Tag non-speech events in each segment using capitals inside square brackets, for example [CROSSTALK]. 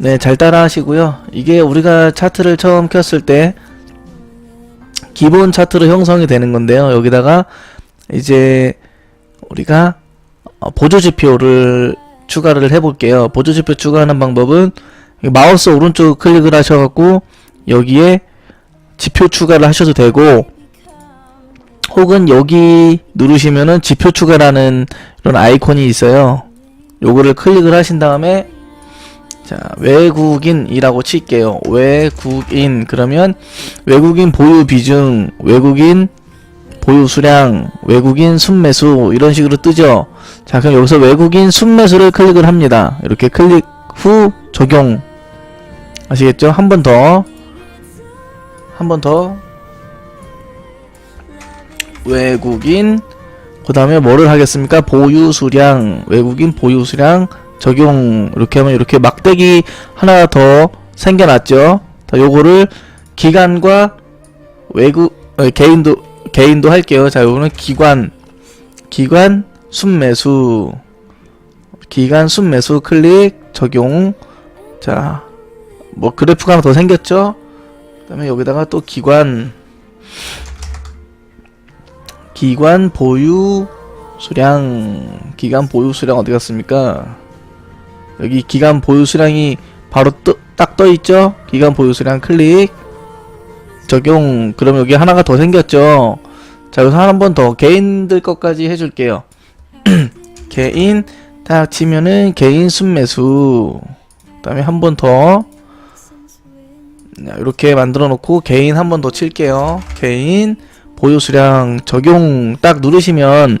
네, 잘 따라 하시고요. 이게 우리가 차트를 처음 켰을 때 기본 차트로 형성이 되는 건데요. 여기다가 이제 우리가 어, 보조 지표를 추가를 해볼게요. 보조 지표 추가하는 방법은 마우스 오른쪽 클릭을 하셔갖고 여기에 지표 추가를 하셔도 되고 혹은 여기 누르시면은 지표 추가라는 이런 아이콘이 있어요. 요거를 클릭을 하신 다음에 자 외국인이라고 칠게요. 외국인 그러면 외국인 보유 비중, 외국인 보유 수량, 외국인 순매수 이런 식으로 뜨죠. 자 그럼 여기서 외국인 순매수를 클릭을 합니다. 이렇게 클릭 후 적용 아시겠죠? 한 번 더. 한 번 더. 외국인 그 다음에 뭐를 하겠습니까? 보유 수량 외국인 보유 수량 적용 이렇게 하면 이렇게 막대기 하나 더 생겨났죠. 자, 요거를 기관과 외국 어, 개인도 개인도 할게요. 자, 요거는 기관 기관 순매수. 기간 순매수 클릭 적용. 자 뭐 그래프가 하나 더 생겼죠? 그 다음에 여기다가 또 기관. 기관 보유 수량. 기간 보유 수량 어디 갔습니까 여기 기간 보유 수량이 바로 딱 떠 있죠? 기간 보유 수량 클릭. 적용 그럼 여기 하나가 더 생겼죠? 자 여기서 한 번 더 개인들 것까지 해줄게요. [CLEARS THROAT] 개인 딱 치면은 개인 순매수. 그 다음에 한 번 더. 이렇게 만들어 놓고 개인 한 번 더 칠게요. 개인 보유 수량 적용 딱 누르시면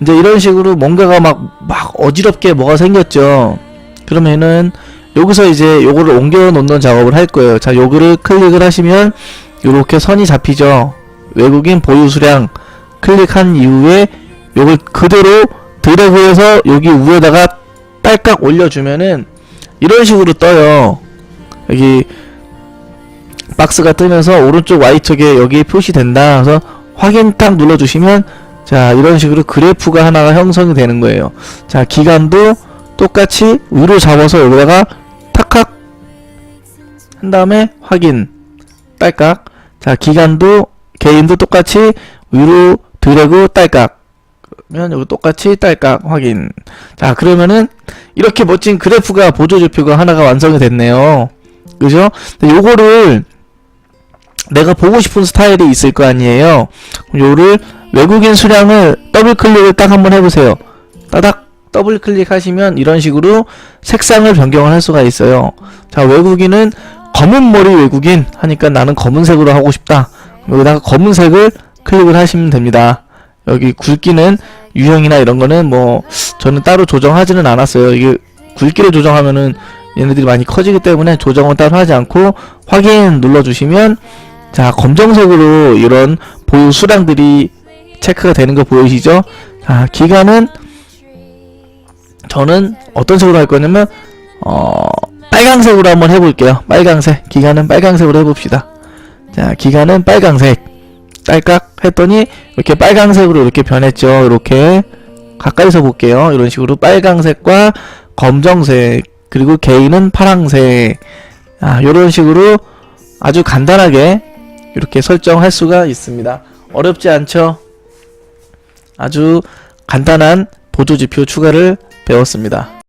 이제 이런 식으로 뭔가가 막 막 어지럽게 뭐가 생겼죠 그러면은 여기서 이제 요거를 옮겨 놓는 작업을 할 거예요 자 요거를 클릭을 하시면 요렇게 선이 잡히죠 외국인 보유 수량 클릭한 이후에 요걸 그대로 드래그해서 여기 위에다가 딸깍 올려주면은 이런 식으로 떠요. 여기 박스가 뜨면서 오른쪽 Y쪽에 여기 표시된다. 그래서 확인 딱 눌러주시면 자 이런 식으로 그래프가 하나가 형성이 되는 거예요. 자 기간도 똑같이 위로 잡아서 여기다가 탁탁 한 다음에 확인. 딸깍. 자 기간도 개인도 똑같이 위로 드래그 딸깍. 그러면 여기 똑같이 딸깍 확인. 자 그러면은 이렇게 멋진 그래프가 보조지표가 하나가 완성이 됐네요. 그죠? 요거를 내가 보고 싶은 스타일이 있을 거 아니에요. 요를 외국인 수량을 더블 클릭을 딱 한번 해보세요. 따닥 더블 클릭하시면 이런 식으로 색상을 변경을 할 수가 있어요 자 외국인은 검은 머리 외국인 하니까 나는 검은색으로 하고 싶다 여기다가 검은색을 클릭을 하시면 됩니다 여기 굵기는 유형이나 이런 거는 뭐 저는 따로 조정하지는 않았어요. 이게 굵기를 조정하면은 얘네들이 많이 커지기 때문에 조정은 따로 하지 않고 확인 눌러주시면 자 검정색으로 이런 보유 수량들이 체크가 되는 거 보이시죠? 자 기간은 저는 어떤 색으로 할 거냐면 어 빨강색으로 한번 해볼게요. 빨강색 기간은 빨강색으로 해봅시다. 자 기간은 빨강색 딸깍 했더니 이렇게 빨강색으로 이렇게 변했죠. 이렇게 가까이서 볼게요. 이런 식으로 빨강색과 검정색 그리고 개인은 파랑색 아, 이런 식으로 아주 간단하게 이렇게 설정할 수가 있습니다. 어렵지 않죠? 아주 간단한 보조지표 추가를 배웠습니다.